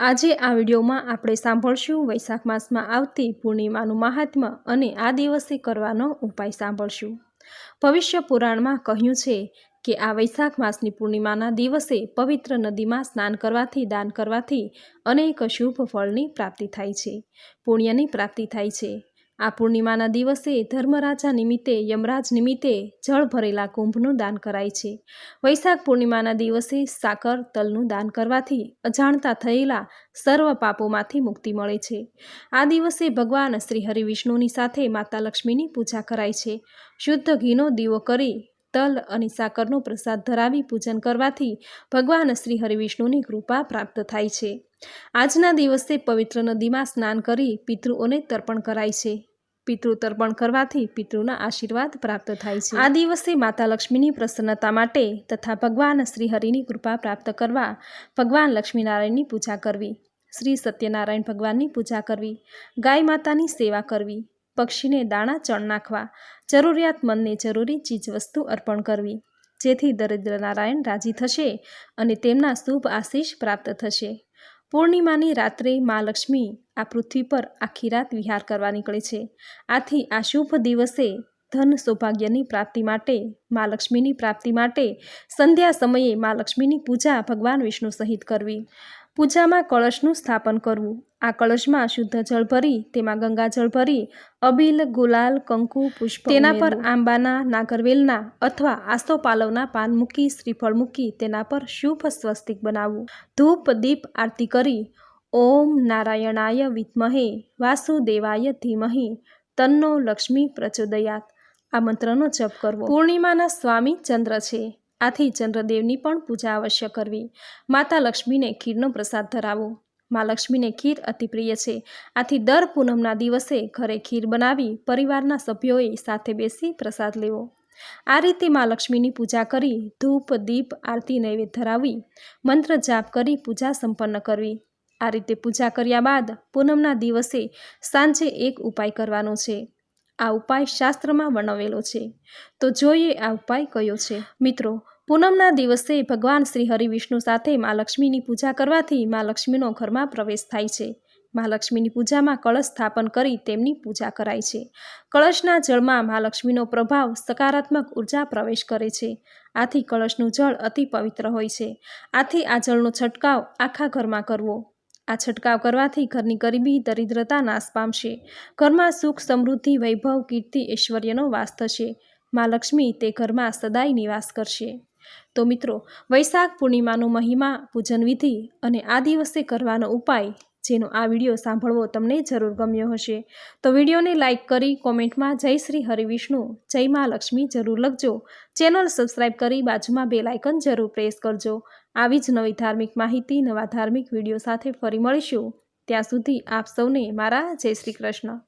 આજે આ વિડીયોમાં આપણે સાંભળશું વૈશાખ માસમાં આવતી પૂર્ણિમાનું મહાત્મ્ય અને આ દિવસે કરવાનો ઉપાય સાંભળશું. ભવિષ્ય પુરાણમાં કહ્યું છે કે આ વૈશાખ માસની પૂર્ણિમાના દિવસે પવિત્ર નદીમાં સ્નાન કરવાથી, દાન કરવાથી અનેક શુભ ફળની પ્રાપ્તિ થાય છે. પુણ્યની પ્રાપ્તિ થાય છે. આ પૂર્ણિમાના દિવસે ધર્મરાજા નિમિત્તે, યમરાજ નિમિત્તે જળ ભરેલા કુંભનું દાન કરાય છે. વૈશાખ પૂર્ણિમાના દિવસે સાકર તલનું દાન કરવાથી અજાણતા થયેલા સર્વ પાપોમાંથી મુક્તિ મળે છે. આ દિવસે ભગવાન શ્રી હરિવિષ્ણુની સાથે માતા લક્ષ્મીની પૂજા કરાય છે. શુદ્ધ ઘીનો દીવો કરી તલ અને સાકરનો પ્રસાદ ધરાવી પૂજન કરવાથી ભગવાન શ્રી હરિવિષ્ણુની કૃપા પ્રાપ્ત થાય છે. આજના દિવસે પવિત્ર નદીમાં સ્નાન કરી પિતૃઓને તર્પણ કરાય છે. પિતૃ તર્પણ કરવાથી પિતૃના આશીર્વાદ પ્રાપ્ત થાય છે. આ દિવસે માતા લક્ષ્મીની પ્રસન્નતા માટે તથા ભગવાન શ્રીહરિની કૃપા પ્રાપ્ત કરવા ભગવાન લક્ષ્મીનારાયણની પૂજા કરવી શ્રી સત્યનારાયણ ભગવાનની પૂજા કરવી ગાય માતાની સેવા કરવી પક્ષીને દાણા ચણ નાખવા જરૂરિયાતમંદને જરૂરી ચીજવસ્તુ અર્પણ કરવી જેથી દરિદ્ર નારાયણ રાજી થશે અને તેમના શુભ આશીષ પ્રાપ્ત થશે. પૂર્ણિમાની રાત્રે મા લક્ષ્મી આ પૃથ્વી પર આખી રાત વિહાર કરવા નીકળે છે. આથી આ શુભ દિવસે ધન સૌભાગ્યની પ્રાપ્તિ માટે, મા લક્ષ્મીની પ્રાપ્તિ માટે સંધ્યા સમયે મા લક્ષ્મીની પૂજા ભગવાન વિષ્ણુ સહિત કરવી. પૂજામાં કળશનું સ્થાપન કરવું. આ કળશમાં શુદ્ધ જળ ભરી તેમાં ગંગાજળ ભરી અબીલ ગુલાલ કંકુ પુષ્પ તેના પર આંબાના નાગરવેલના અથવા આસ્તોપાલવના પાન મૂકી શ્રીફળ મૂકી તેના પર શુભ સ્વસ્તિક બનાવવું. ધૂપ દીપ આરતી કરી. ઓમ નારાયણાય વિદ્મહે. વાસુદેવાય ધીમહિ. તન્નો લક્ષ્મી પ્રચોદયાત. આ મંત્રનો જપ કરવો. પૂર્ણિમાના સ્વામી ચંદ્ર છે. આથી ચંદ્રદેવની પણ પૂજા અવશ્ય કરવી. માતા લક્ષ્મીને ખીરનો પ્રસાદ ધરાવો. મા લક્ષ્મીને ખીર અતિ પ્રિય છે. આથી દર પૂનમના દિવસે ઘરે ખીર બનાવી પરિવારના સભ્યોએ સાથે બેસી પ્રસાદ લેવો. આ રીતે મા લક્ષ્મીની પૂજા કરી ધૂપ, દીપ, આરતી, નૈવેદ્ય ધરાવી મંત્ર જાપ કરી પૂજા સંપન્ન કરવી. આ રીતે પૂજા કર્યા બાદ પૂનમના દિવસે સાંજે એક ઉપાય કરવાનો છે. આ ઉપાય શાસ્ત્રમાં વર્ણવેલો છે. તો જોઈએ આ ઉપાય કયો છે. મિત્રો પૂનમના દિવસે ભગવાન શ્રી હરિવિષ્ણુ સાથે મા લક્ષ્મીની પૂજા કરવાથી મા લક્ષ્મીનો ઘરમાં પ્રવેશ થાય છે. મા લક્ષ્મીની પૂજામાં કળશ સ્થાપન કરી તેમની પૂજા કરાય છે. કળશના જળમાં મા લક્ષ્મીનો પ્રભાવ સકારાત્મક ઊર્જા પ્રવેશ કરે છે. આથી કળશનું જળ અતિ પવિત્ર હોય છે. આથી આ જળનો છંટકાવ આખા ઘરમાં કરવો. આ છંટકાવ કરવાથી ઘરની ગરીબી, દરિદ્રતા નાશ પામશે. ઘરમાં સુખ, સમૃદ્ધિ, વૈભવ, કીર્તિ, ઐશ્વર્યનો વાસ થશે. મા લક્ષ્મી તે ઘરમાં સદાય નિવાસ કરશે. તો મિત્રો, વૈશાખ પૂર્ણિમાનો મહિમા, પૂજન વિધિ અને આ દિવસે કરવાનો ઉપાય જેનો આ વીડિયો સાંભળવો તમને જરૂર ગમ્યો હશે. તો વિડીયોને લાઇક કરી કોમેન્ટમાં જય શ્રી હરિવિષ્ણુ જય મા લક્ષ્મી જરૂર લખજો. ચેનલ સબસ્ક્રાઈબ કરી બાજુમાં બે લાઇકન જરૂર પ્રેસ કરજો. આવી જ નવી ધાર્મિક માહિતી, નવા ધાર્મિક વીડિયો સાથે ફરી મળીશું. ત્યાં સુધી આપ સૌને મારા જય શ્રી કૃષ્ણ.